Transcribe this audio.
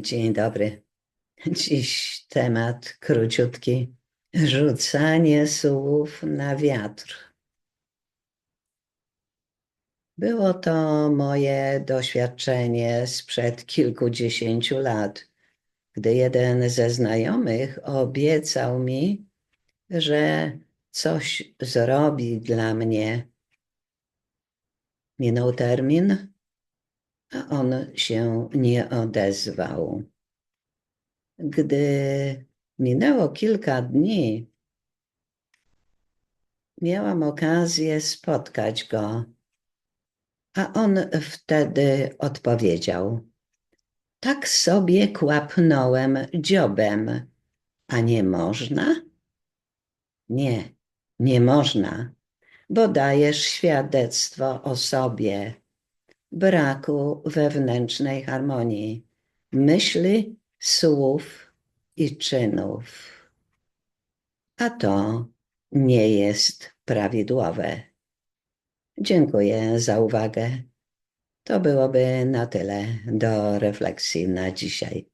Dzień dobry. Dziś temat króciutki. Rzucanie słów na wiatr. Było to moje doświadczenie sprzed kilkudziesięciu lat, gdy jeden ze znajomych obiecał mi, że coś zrobi dla mnie. Minął termin, a on się nie odezwał. Gdy minęło kilka dni, miałam okazję spotkać go, a on wtedy odpowiedział: Tak sobie kłapnąłem dziobem, a nie można? Nie, nie można, bo dajesz świadectwo o sobie braku wewnętrznej harmonii myśli, słów i czynów. A to nie jest prawidłowe. Dziękuję za uwagę. To byłoby na tyle do refleksji na dzisiaj.